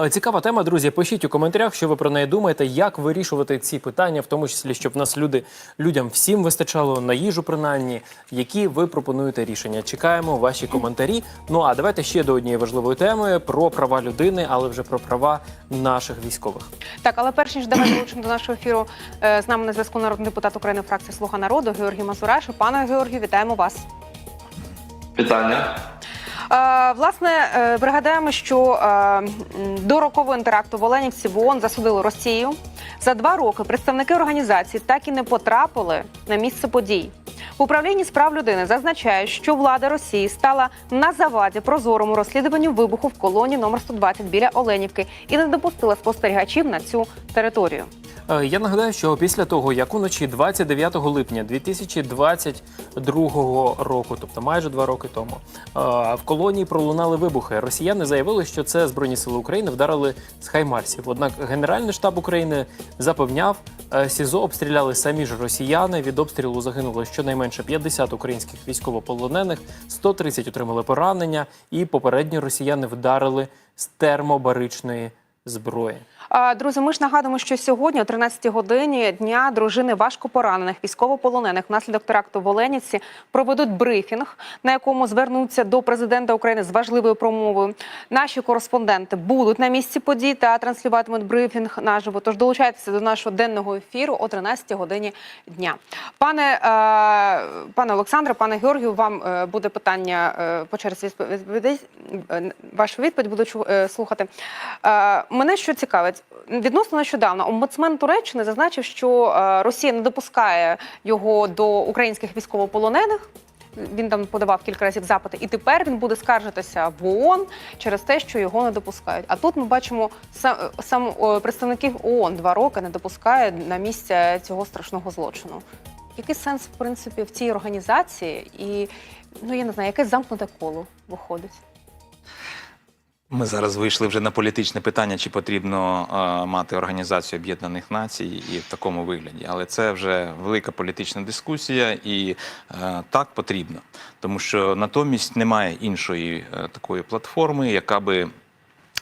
Е, Цікава тема, друзі. Пишіть у коментарях, що ви про неї думаєте, як вирішувати ці питання, в тому числі, щоб в нас люди людям всім вистачало на їжу, принаймні, які ви пропонуєте рішення. Чекаємо ваші коментарі. Ну а давайте ще до однієї важливої теми про права людини, але вже про права наших військових. Так, але перш ніж давай долучимо до нашого ефіру е, з нами на зв'язку народний депутат України фракції Слуга народу Георгій Мазураш. Пане Георгію, вітаємо вас. Питання. Власне, е, пригадаємо, що е, до рокового теракту в Оленівці в ООН засудили Росію. За два роки представники організації так і не потрапили на місце подій. В управлінні справ людини зазначає, що влада Росії стала на заваді прозорому розслідуванню вибуху в колонії номер 120 біля Оленівки і не допустила спостерігачів на цю територію. Е, Я нагадаю, що після того, як уночі 29 липня 2022 року, тобто майже два роки тому, е, в колонії пролунали вибухи. Росіяни заявили, що це збройні сили України вдарили з хаймарсів. Однак Генеральний штаб України запевняв, е, СІЗО обстріляли самі ж росіяни. Від обстрілу загинуло щонайменше 50 українських військовополонених, 130 отримали поранення, і попередньо росіяни вдарили з термобаричної зброї. Друзі, ми ж нагадуємо, що сьогодні, о 13-й годині дня, дружини важкопоранених військовополонених внаслідок теракту в Оленівці проведуть брифінг, на якому звернуться до президента України з важливою промовою. Наші кореспонденти будуть на місці подій та транслюватимуть брифінг наживо. Тож долучайтеся до нашого денного ефіру о 13-й годині дня. Пане пане Олександре, пане Георгію, вам е, буде питання е, по черзі відповідей. Е, Вашу відповідь буду слухати. Мене що цікавить, відносно нещодавно омбудсмен Туреччини зазначив, що е, Росія не допускає його до українських військовополонених. Він там подавав кілька разів запити, і тепер він буде скаржитися в ООН через те, що його не допускають. А тут ми бачимо сам, сам представників ООН два роки не допускає на місце цього страшного злочину. Який сенс, в принципі, в цій організації, і ну я не знаю, яке замкнуте коло виходить? Ми зараз вийшли вже на політичне питання, чи потрібно е, мати Організацію Об'єднаних Націй і в такому вигляді. Але це вже велика політична дискусія, і е, так потрібно, тому що натомість немає іншої е, такої платформи, яка би.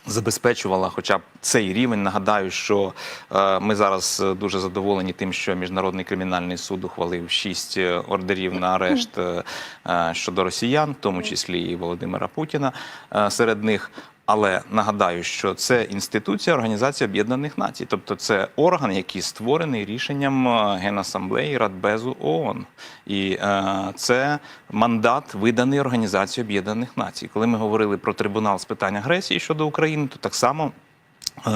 Забезпечувала хоча б цей рівень. Нагадаю, що е, ми зараз е, дуже задоволені тим, що міжнародний кримінальний суд ухвалив шість е, ордерів на арешт е, е, щодо росіян, в тому числі і Володимира Путіна е, серед них. Але нагадаю, що це інституція Організації Об'єднаних Націй, тобто це орган, який створений рішенням е, Генасамблеї Радбезу ООН. І е, це мандат виданий Організацією Об'єднаних Націй. Коли ми говорили про трибунал з питань агресії щодо України, то так само. е,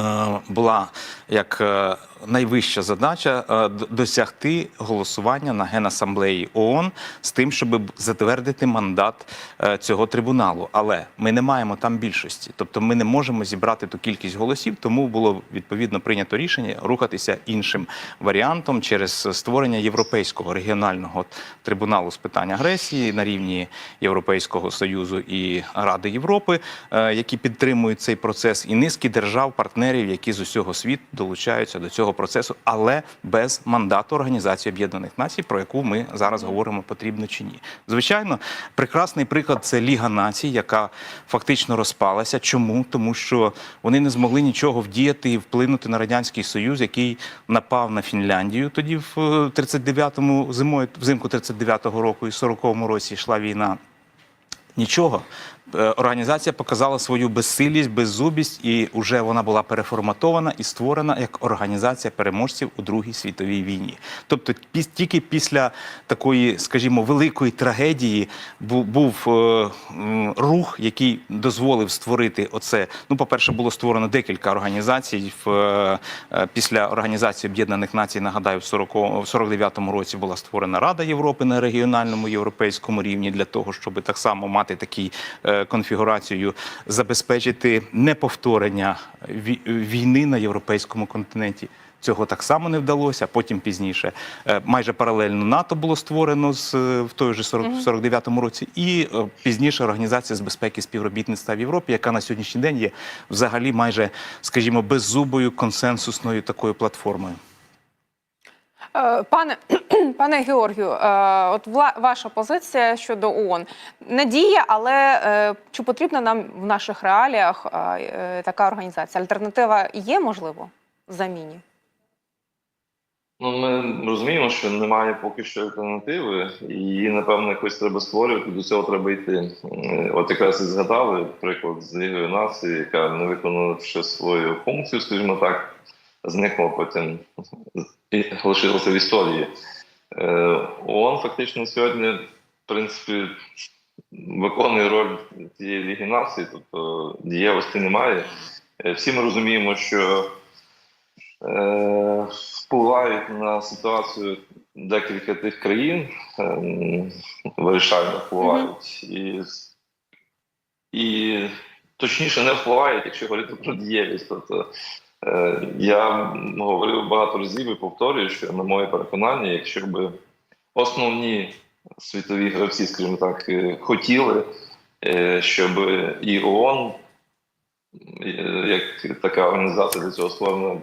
Була як е, найвища задача е, досягти голосування на генасамблеї ООН з тим, щоб затвердити мандат е, цього трибуналу. Але ми не маємо там більшості, тобто ми не можемо зібрати ту кількість голосів. Тому було відповідно прийнято рішення рухатися іншим варіантом через створення європейського регіонального трибуналу з питань агресії на рівні Європейського союзу і Ради Європи, е, які підтримують цей процес, і низки держав-партнерів, які з усього світу долучаються до цього процесу, але без мандату Організації Об'єднаних Націй, про яку ми зараз говоримо, потрібно чи ні. Звичайно, прекрасний приклад це Ліга націй, яка фактично розпалася. Чому? Тому що вони не змогли нічого вдіяти і вплинути на радянський союз, який напав на Фінляндію. Тоді в е, 39-му зимою, взимку 39-го року і 40-му році йшла війна. Нічого. Е, Організація показала свою безсилість, беззубість, і вже вона була переформатована і створена як організація переможців у Другій світовій війні. Тобто, тільки після такої, скажімо, великої трагедії бу- був е, рух, який дозволив створити оце. Ну, по-перше, було створено декілька організацій. В, е, після Організації Об'єднаних Націй, нагадаю, в 40 в 49-му році була створена Рада Європи на регіональному європейському рівні для того, щоб так само мати такий е, конфігурацію, забезпечити неповторення війни на європейському континенті. Цього так само не вдалося. Потім пізніше е, майже паралельно НАТО було створено з е, в той же 40, 49-му році, і пізніше Організація з безпеки співробітництва в Європі, яка на сьогоднішній день є взагалі майже, скажімо, беззубою консенсусною такою платформою. Е, Пане пане Георгію, е, от ваша позиція щодо ООН надія, але е, чи потрібна нам в наших реаліях така організація? Альтернатива є можливо заміні? Ну, ми розуміємо, що немає поки що альтернативи, і її, напевно, якось треба створювати, до цього треба йти. От якраз і згадали приклад з Лігою націй, яка не виконала ще свою функцію, скажімо так, зникла потім і лишилася в історії. Е, ООН фактично сьогодні, в принципі, виконує роль цієї Ліги націй, тобто дієвості немає. Е, Всі ми розуміємо, що е, впливають на ситуацію декілька тих країн, вирішально впливають. І, і точніше не впливають, якщо говорити про дієвість. Тобто, я говорив багато разів і повторюю, що на моє переконання, якщо б основні світові гравці, скажімо так, е, хотіли, е, щоб і ООН е, як така організація для цього створена е,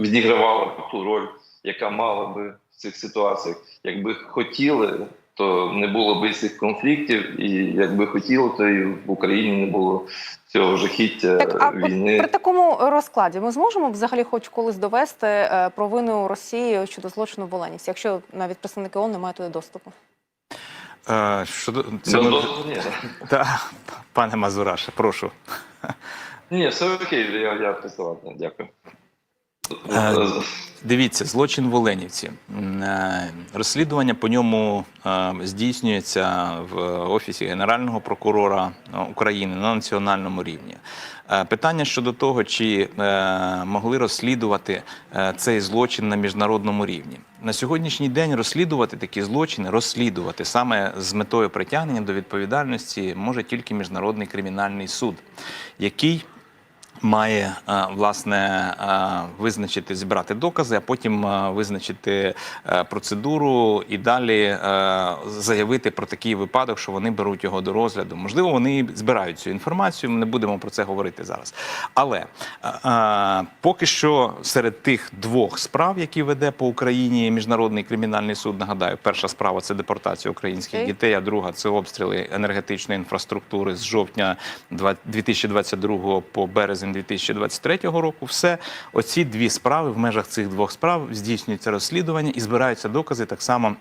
відігравала ту роль, яка мала би в цих ситуаціях. Якби хотіли, то не було б цих конфліктів, і якби хотіли, то і в Україні не було цього жахіття Так, а війни. при такому розкладі ми зможемо взагалі хоч колись довести е, провину Росії щодо злочину в Оленівці, якщо навіть представники ООН не мають туди доступу? Е, щодо це Ну, ми- ну. Та, пане Мазураше, прошу. Ні, все окей, я, я представляю, дякую. Е, Дивіться, злочин в Оленівці. Е, Розслідування по ньому е, здійснюється в офісі Генерального прокурора е, України на національному рівні. Е, Питання щодо того, чи е, могли розслідувати е, цей злочин на міжнародному рівні. На сьогоднішній день розслідувати такі злочини, розслідувати саме з метою притягнення до відповідальності може тільки міжнародний кримінальний суд, який має е, власне е, визначити, зібрати докази, а потім е, визначити процедуру і далі заявити про такий випадок, що вони беруть його до розгляду. Можливо, вони збирають цю інформацію. Ми не будемо про це говорити зараз. Але поки що серед тих двох справ, які веде по Україні міжнародний кримінальний суд, нагадаю, перша справа це депортація українських Окей. дітей, а друга це обстріли енергетичної інфраструктури з жовтня 2022 по березень 2023 року. Все оці дві справи в межах цих двох справ здійснюється розслідування і збираються докази так само.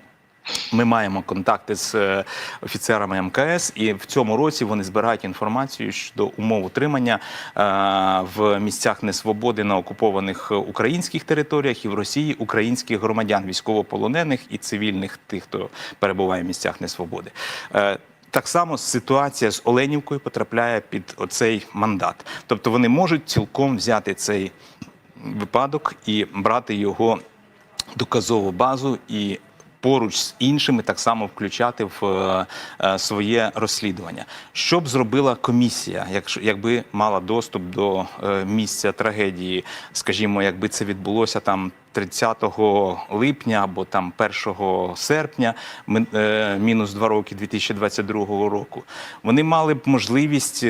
Ми маємо контакти з е, офіцерами МКС, і в цьому році вони збирають інформацію щодо умов утримання е, в місцях несвободи на окупованих українських територіях і в Росії українських громадян, військовополонених і цивільних, тих, хто перебуває в місцях несвободи. Так само ситуація з Оленівкою потрапляє під оцей мандат. Тобто вони можуть цілком взяти цей випадок і брати його доказову базу і поруч з іншими так само включати в е, е, своє розслідування. Що б зробила комісія, якщо якби мала доступ до е, місця трагедії, скажімо, якби це відбулося там. 30 липня або там 1 серпня, ми- мінус два роки 2022 року, вони мали б можливість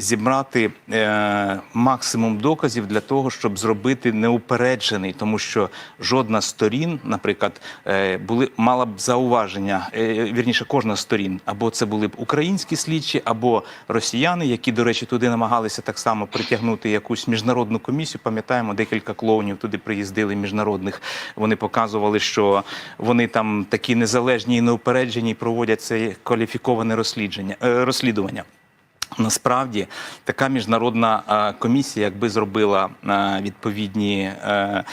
зібрати е, максимум доказів для того, щоб зробити неупереджений, тому що жодна сторін, наприклад, е, були мала б зауваження, е, вірніше, кожна сторін, або це були б українські слідчі, або росіяни, які, до речі, туди намагалися так само притягнути якусь міжнародну комісію. Пам'ятаємо, декілька клоунів туди приїздили міжнародних. Вони показували, що вони там такі незалежні і неупереджені проводять це кваліфіковане розслідження е, розслідування. Насправді така міжнародна е, комісія, якби зробила е, відповідні е,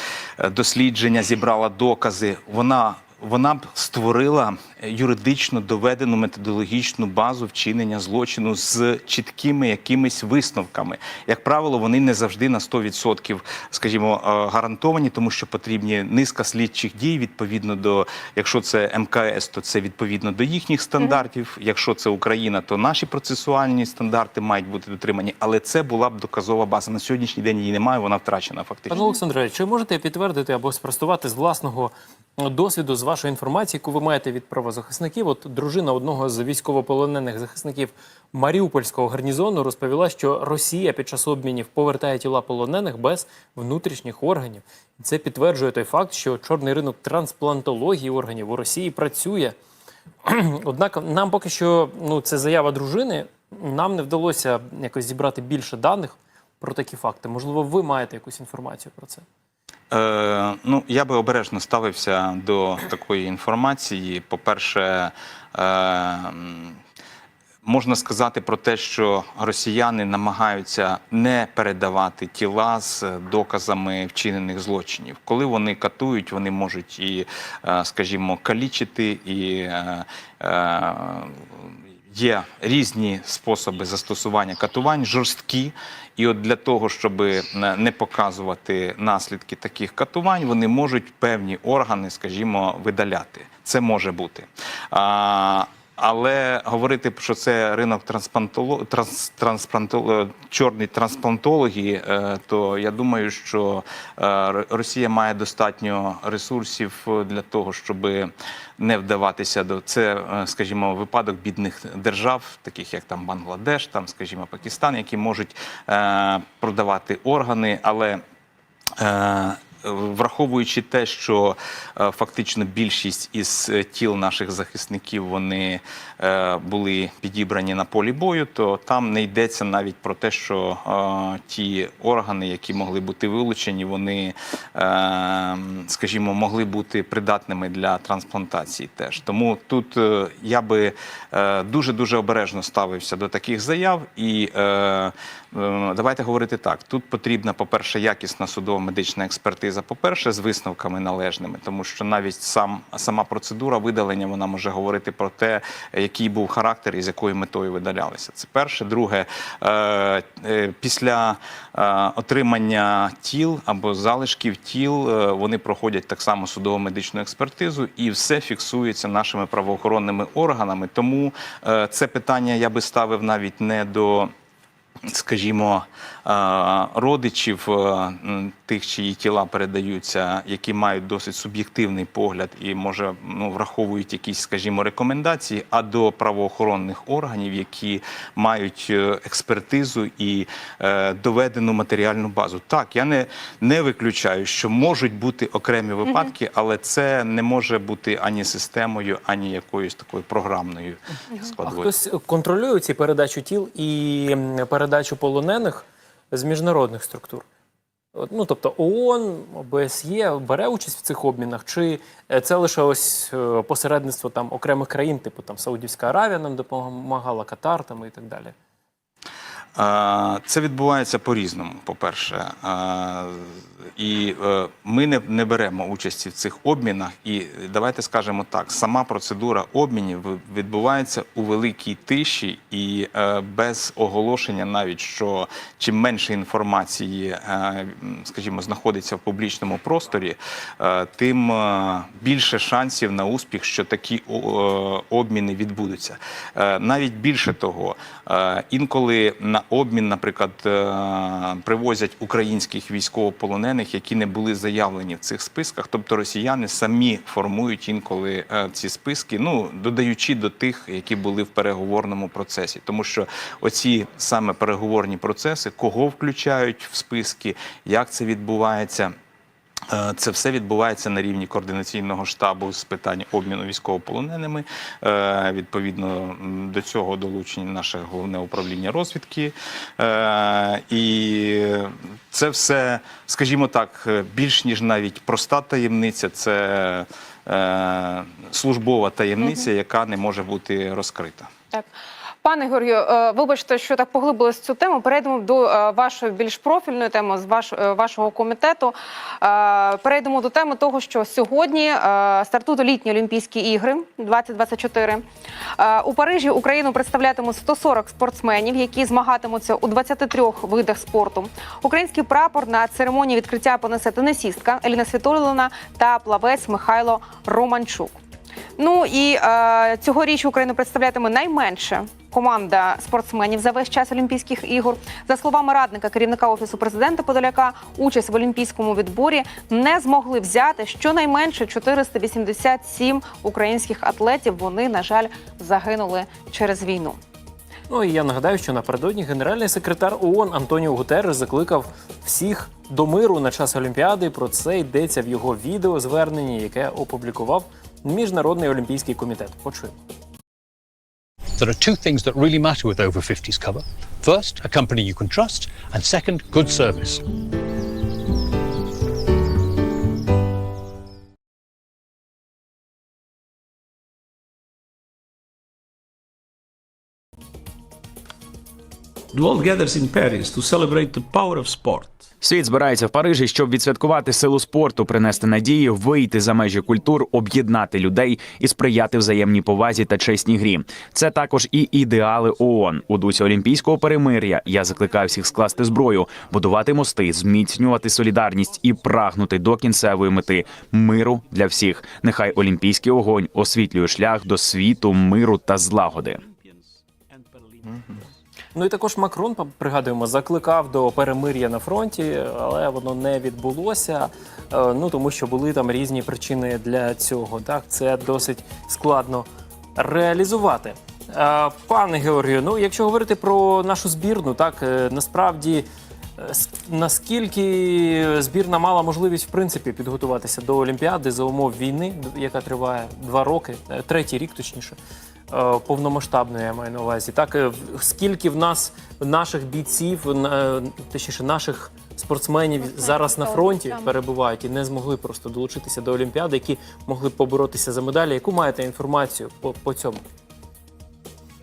дослідження, зібрала докази, вона. Вона б створила юридично доведену методологічну базу вчинення злочину з чіткими якимись висновками. Як правило, вони не завжди на 100%, скажімо, е, гарантовані, тому що потрібні низка слідчих дій відповідно до, якщо це МКС, то це відповідно до їхніх стандартів. Якщо це Україна, то наші процесуальні стандарти мають бути дотримані. Але це була б доказова база. На сьогоднішній день її немає, вона втрачена фактично. Пане Олександре, чи можете підтвердити або спростувати з власного досвіду, з вашої інформації, яку ви маєте від правоохоронців, правозахисників. От дружина одного з військовополонених захисників Маріупольського гарнізону розповіла, що Росія під час обмінів повертає тіла полонених без внутрішніх органів. Це підтверджує той факт, що чорний ринок трансплантології органів у Росії працює. Однак нам поки що ну це заява дружини. Нам не вдалося якось зібрати більше даних про такі факти. Можливо, ви маєте якусь інформацію про це. Е, ну, я би обережно ставився до такої інформації. По-перше, е, можна сказати про те, що росіяни намагаються не передавати тіла з доказами вчинених злочинів. Коли вони катують, вони можуть і, е, скажімо, калічити і. е, е, Є різні способи застосування катувань, жорсткі. І от для того, щоб не показувати наслідки таких катувань, вони можуть певні органи, скажімо, видаляти. Це може бути. Але говорити, що це ринок трансплантоло... транс... трансплантоло... чорний трансплантології, е, то я думаю, що е, Росія має достатньо ресурсів для того, щоб не вдаватися до це, е, скажімо, випадок бідних держав, таких як там Бангладеш, там, скажімо, Пакистан, які можуть е, продавати органи, але Е, Враховуючи те, що е, фактично більшість із е, тіл наших захисників вони е, були підібрані на полі бою, то там не йдеться навіть про те, що ті органи, які могли бути вилучені, вони, скажімо, могли бути придатними для трансплантації. Теж тому тут я би дуже дуже обережно ставився до таких заяв і. Е, Давайте говорити так. Тут потрібна, по-перше, якісна судово-медична експертиза, по-перше, з висновками належними, тому що навіть сам сама процедура видалення вона може говорити про те, який був характер і з якою метою видалялися. Це перше. Друге, е, е, після отримання тіл або залишків тіл вони проходять так само судово-медичну експертизу, і все фіксується нашими правоохоронними органами. Тому це питання я би ставив навіть не до скажімо, е, родичів е, тих, чиї тіла передаються, які мають досить суб'єктивний погляд і може ну, враховують якісь, скажімо, рекомендації, а до правоохоронних органів, які мають е, експертизу і е, доведену матеріальну базу. Так, я не, не виключаю, що можуть бути окремі випадки, але це не може бути ані системою, ані якоюсь такою програмною А складовою. хтось контролює ці передачу тіл і м, передачу полонених з міжнародних структур? Ну, тобто ООН, ОБСЄ бере участь в цих обмінах, чи е, це лише ось е, посередництво там окремих країн, типу там Саудівська Аравія нам допомагала, Катар там і так далі. Це відбувається по-різному, по-перше. І е, ми не, не беремо участі в цих обмінах. І давайте скажемо так: сама процедура обмінів відбувається у великій тиші і е, без оголошення, навіть що чим менше інформації, е, скажімо, знаходиться в публічному просторі, тим більше шансів на успіх, що такі обміни відбудуться. Навіть більше того, інколи на обмін, наприклад, е, привозять українських військовополонених, які не були заявлені в цих списках. Тобто росіяни самі формують інколи е, ці списки, ну додаючи до тих, які були в переговорному процесі. Тому що оці саме переговорні процеси, кого включають в списки, як це відбувається. Е, Це все відбувається на рівні координаційного штабу з питань обміну військовополоненими. Е, Відповідно до цього долучені наше головне управління розвідки. Е, І це все, скажімо так, більш ніж навіть проста таємниця, це службова таємниця, яка не може бути розкрита. Так. Пане Георгію, е, вибачте, що так поглибились цю тему. Перейдемо до е, вашої більш профільної теми з ваш, е, вашого комітету. Перейдемо до теми того, що сьогодні стартують літні Олімпійські ігри 2024. Е, У Парижі Україну представлятимуть 140 спортсменів, які змагатимуться у 23 видах спорту. Український прапор на церемонії відкриття понесе тенісістка Еліна Світоліна та плавець Михайло Романчук. Ну і е, цьогоріч Україну представлятиме найменше команда спортсменів за весь час Олімпійських ігор. За словами радника керівника офісу президента Подоляка, участь в олімпійському відборі не змогли взяти щонайменше 487 українських атлетів. Вони, на жаль, загинули через війну. Ну і я нагадаю, що напередодні генеральний секретар ООН Антоніо Гутеррес закликав всіх до миру на час Олімпіади. Про це йдеться в його відеозверненні, яке опублікував Міжнародний олімпійський комітет. Почуємо. There are two things that really matter with over 50s cover. First, a company you can trust, and second, good service. The world gathers in Paris to celebrate the power of sport. Світ збирається в Парижі, щоб відсвяткувати силу спорту, принести надію, вийти за межі культур, об'єднати людей і сприяти взаємній повазі та чесній грі. Це також і ідеали ООН. У дусі олімпійського перемир'я я закликаю всіх скласти зброю, будувати мости, зміцнювати солідарність і прагнути до кінцевої мети миру для всіх. Нехай олімпійський огонь освітлює шлях до світу, миру та злагоди. Ну і також Макрон, пригадуємо, закликав до перемир'я на фронті, але воно не відбулося. е, Ну тому що були там різні причини для цього. Так, це досить складно реалізувати. Е, Пане Георгію, ну якщо говорити про нашу збірну, так е, насправді. Наскільки збірна мала можливість в принципі підготуватися до Олімпіади за умов війни, яка триває два роки, третій рік точніше, повномасштабної я маю на увазі. Так е, скільки в нас наших бійців, на- точніше наших спортсменів зараз на фронті перебувають і не змогли просто долучитися до Олімпіади, які могли поборотися за медалі. Яку маєте інформацію по, по цьому?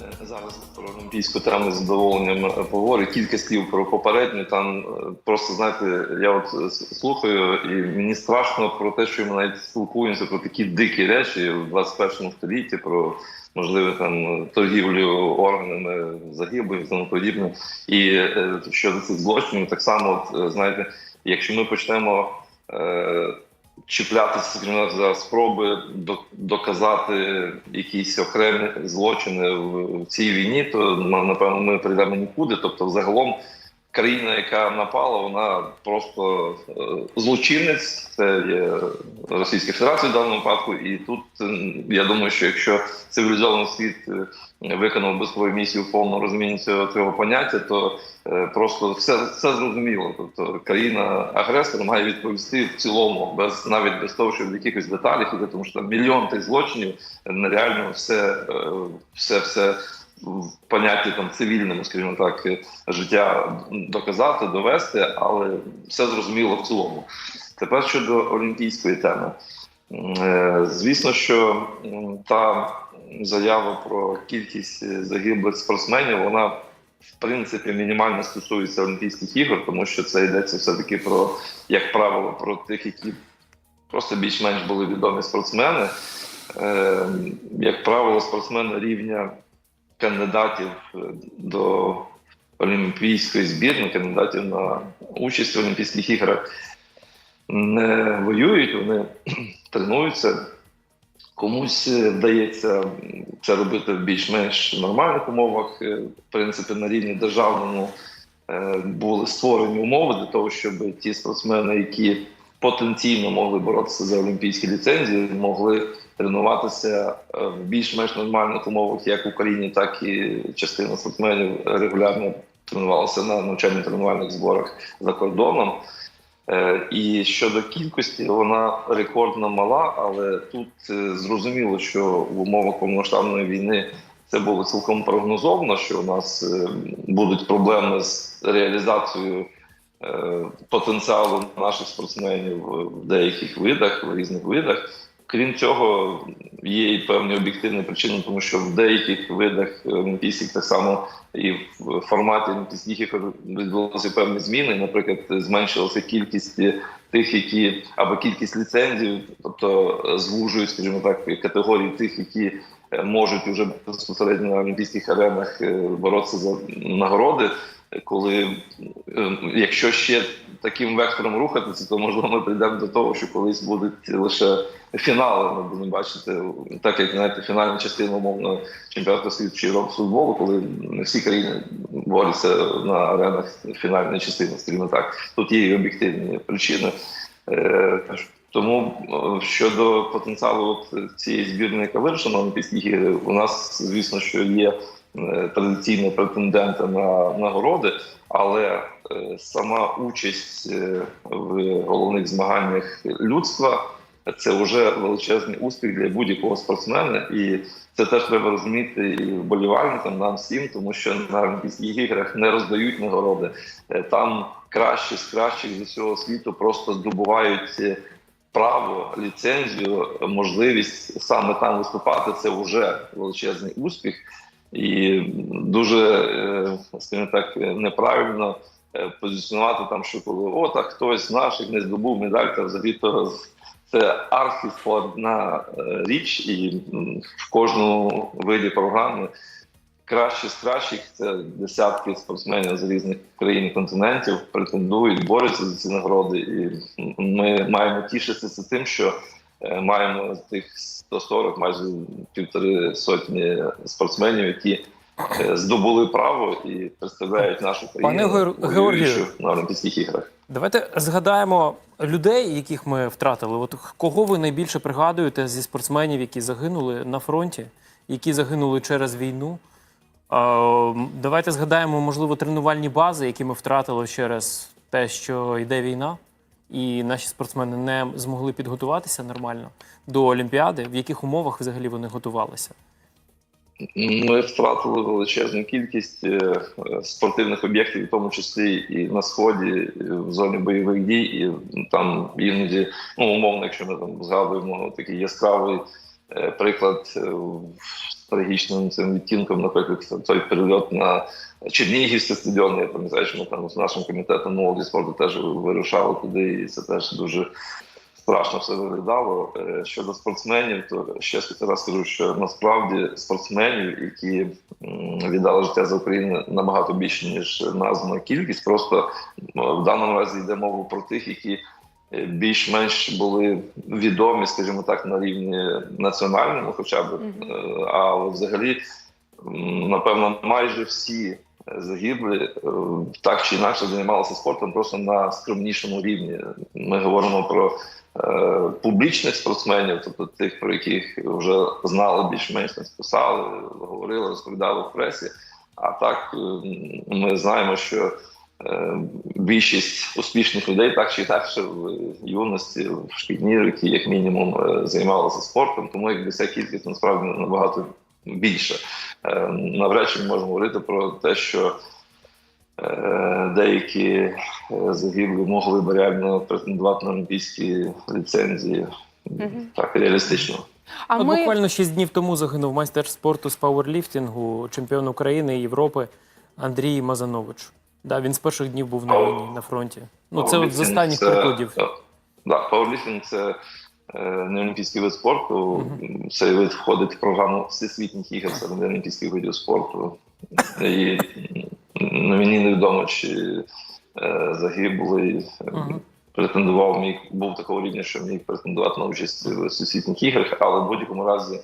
Е, Зараз про олімпійську тему з задоволенням е, поговорю. Кілька слів про попередню. Там е, просто знаєте, я от е, слухаю, і мені страшно про те, що ми навіть спілкуємося про такі дикі речі в 21 столітті, про можливе там торгівлю органами загиблих і тому подібне. І е, щодо цих злочинів, так само, от, е, знаєте, якщо ми почнемо. Е, чіплятися за спроби доказати якісь окремі злочини в, цій війні, то напевно ми прийдемо нікуди. Тобто, загалом, країна, яка напала, вона просто е, злочинець. Це є Російська Федерація в даному випадку. І тут е, я думаю, що якщо цивілізований світ е, виконав би свою місію в повному розумінні цього, цього поняття, то просто все, все зрозуміло. Тобто країна агресор має відповісти в цілому, без навіть без того, щоб в якихось деталях іде, тому що там мільйон тих злочинів нереально все, все, все в понятті там цивільному, скажімо так, е, життя доказати, довести, але все зрозуміло в цілому. Тепер щодо олімпійської теми. Е, Звісно, що та заява про кількість е, загиблих спортсменів, вона в принципі мінімально стосується Олімпійських ігор, тому що це йдеться все-таки про, як правило, про тих, які просто більш-менш були відомі спортсмени. Е, Як правило, спортсмени рівня кандидатів е, до Олімпійської збірної, кандидатів на участь в Олімпійських іграх не воюють, вони тренуються. Комусь е, вдається це робити в більш-менш нормальних умовах. Е, В принципі, на рівні державному були створені умови для того, щоб ті спортсмени, які потенційно могли боротися за олімпійські ліцензії, могли тренуватися е, в більш-менш нормальних умовах, як в Україні, так і частина спортсменів регулярно тренувалася на навчально-тренувальних зборах за кордоном. Е, І щодо кількості, вона рекордно мала, але тут е, зрозуміло, що в умовах повномасштабної війни це було цілком прогнозовано, що у нас будуть проблеми з реалізацією потенціалу наших спортсменів в деяких видах, в різних видах. Крім цього, є і певні об'єктивні причини, тому що в деяких видах олімпійських так само і в форматі ігор відбулися певні зміни. Наприклад, зменшилася кількість тих, які або кількість ліцензій, тобто е, звужують, скажімо так, категорії тих, які е, можуть уже безпосередньо на олімпійських аренах е, боротися за нагороди. Коли е, якщо ще таким вектором рухатися, то можливо ми прийдемо до того, що колись будуть лише фінали. Ми будемо бачити, так як знаєте, фінальна частина умовно чемпіонату світу чи Європи футболу, коли не всі країни борються на аренах фінальної частини, скажімо так. Тут є і об'єктивні причини. Е, Тому е, щодо потенціалу от цієї збірної, яка вирішила на Олімпійські ігри, у нас, звісно, що є е, традиційні претенденти на нагороди, але сама участь в головних змаганнях людства це вже величезний успіх для будь-якого спортсмена, і це теж треба розуміти і вболівальникам нам всім, тому що на Олімпійських іграх не роздають нагороди. Е, Там кращі з кращих з усього світу просто здобувають е, право, ліцензію, можливість саме там виступати. Це вже величезний успіх, і дуже, е, скажімо так, неправильно позиціонувати там, що коли о, так хтось наших не здобув медаль, та взагалі то це архіскладна е, річ, і в кожному виді програми кращі з кращих це десятки спортсменів з різних країн і континентів претендують, борються за ці нагороди. І ми маємо тішитися тим, що е, маємо тих 140, майже півтори сотні спортсменів, які е, здобули право і представляють нашу країну Пане Георгію. на Олімпійських іграх. Давайте згадаємо людей, яких ми втратили. От кого ви найбільше пригадуєте зі спортсменів, які загинули на фронті, які загинули через війну? Давайте згадаємо, можливо, тренувальні бази, які ми втратили через те, що йде війна, і наші спортсмени не змогли підготуватися нормально до Олімпіади. В яких умовах взагалі вони готувалися? Ми втратили величезну кількість е, спортивних об'єктів, в тому числі і на сході, і в зоні бойових дій, і там іноді, ну умовно, якщо ми там згадуємо такий яскравий е, приклад е, з трагічним цим відтінком, наприклад, той перельот на Чернігівський стадіон. Я пам'ятаю, що ми там з нашим комітетом молоді спорту теж вирушали туди, і це теж дуже страшно все виглядало. Е, Щодо спортсменів, то ще раз скажу, що насправді спортсменів, які віддали життя за Україну, набагато більше ніж названа кількість. Просто в даному разі йде мова про тих, які е, більш-менш були відомі, скажімо так, на рівні національному, хоча б Е, а взагалі, напевно, майже всі загиблі е, так чи інакше займалися спортом просто на скромнішому рівні. Ми говоримо про е, публічних спортсменів, тобто тих, про яких вже знали більш-менш писали, говорили, розповідали в пресі. А так е, ми знаємо, що е, більшість успішних людей так чи інакше в юності, в шкільні роки, як мінімум, займалися спортом, тому якби ця кількість насправді набагато більше. Е, Навряд чи ми можемо говорити про те, що е, деякі е, загиблі могли б реально претендувати на олімпійські ліцензії. Так, реалістично. А От ми буквально 6 днів тому загинув майстер спорту з пауерліфтингу, чемпіон України і Європи Андрій Мазанович. Да, він з перших днів був на війні на фронті. Ну це от з останніх прикладів. е, Да, пауерліфтинг це не олімпійський вид спорту. Цей вид входить в програму всесвітніх ігор серед олімпійських видів спорту. І на мені невідомо, чи е, загиблий е, претендував, міг був такого рівня, що міг претендувати на участь в всесвітніх іграх, але в будь-якому разі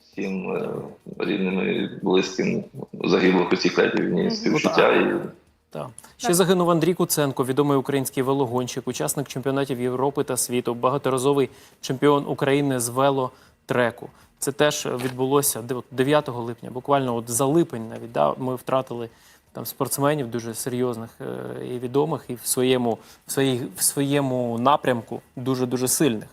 всім е, рідним близьким загиблих у цій війні співчуття і Так. Ще загинув Андрій Куценко, відомий український велогонщик, учасник чемпіонатів Європи та світу, багаторазовий чемпіон України з велотреку. Це теж відбулося де- от 9 липня, буквально от за липень навіть. Да, ми втратили там спортсменів дуже серйозних е, і відомих, і в своєму, в, своїй, в своєму напрямку дуже дуже сильних.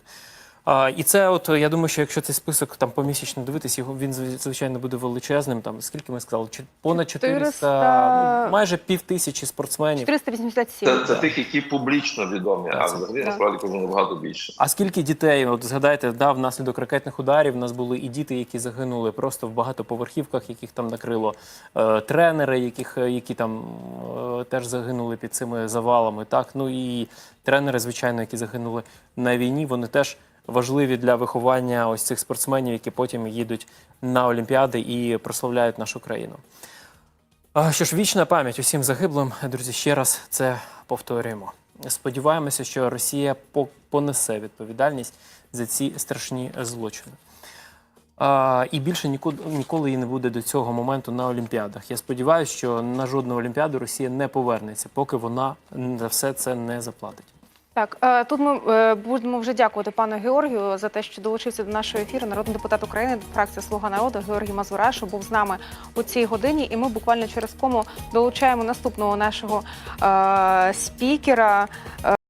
А, і це, от я думаю, що якщо цей список там помісячно дивитись, його він звичайно буде величезним. Там скільки ми сказали? Чи- Понад 400, 400, ну, майже пів тисячі спортсменів. 487. Це, це тих, які публічно відомі, а взагалі насправді кожен набагато більше. А скільки дітей, от згадайте, да, внаслідок ракетних ударів у нас були і діти, які загинули просто в багатоповерхівках, яких там накрило е, тренери, яких, е, які там е, теж загинули під цими завалами. Так, ну і тренери, звичайно, які загинули на війні, вони теж важливі для виховання ось цих спортсменів, які потім їдуть на Олімпіади і прославляють нашу країну. Що ж, вічна пам'ять усім загиблим, друзі, ще раз це повторюємо. сподіваємося, що Росія понесе відповідальність за ці страшні злочини. І більше ніколи, ніколи її не буде до цього моменту на Олімпіадах. Я сподіваюся, що на жодну Олімпіаду Росія не повернеться, поки вона за все це не заплатить. Так, е, тут ми е, будемо вже дякувати пану Георгію за те, що долучився до нашого ефіру. Народний депутат України, фракція Слуга народу Георгій Мазурашу був з нами у цій годині. І ми буквально через кому долучаємо наступного нашого е, спікера.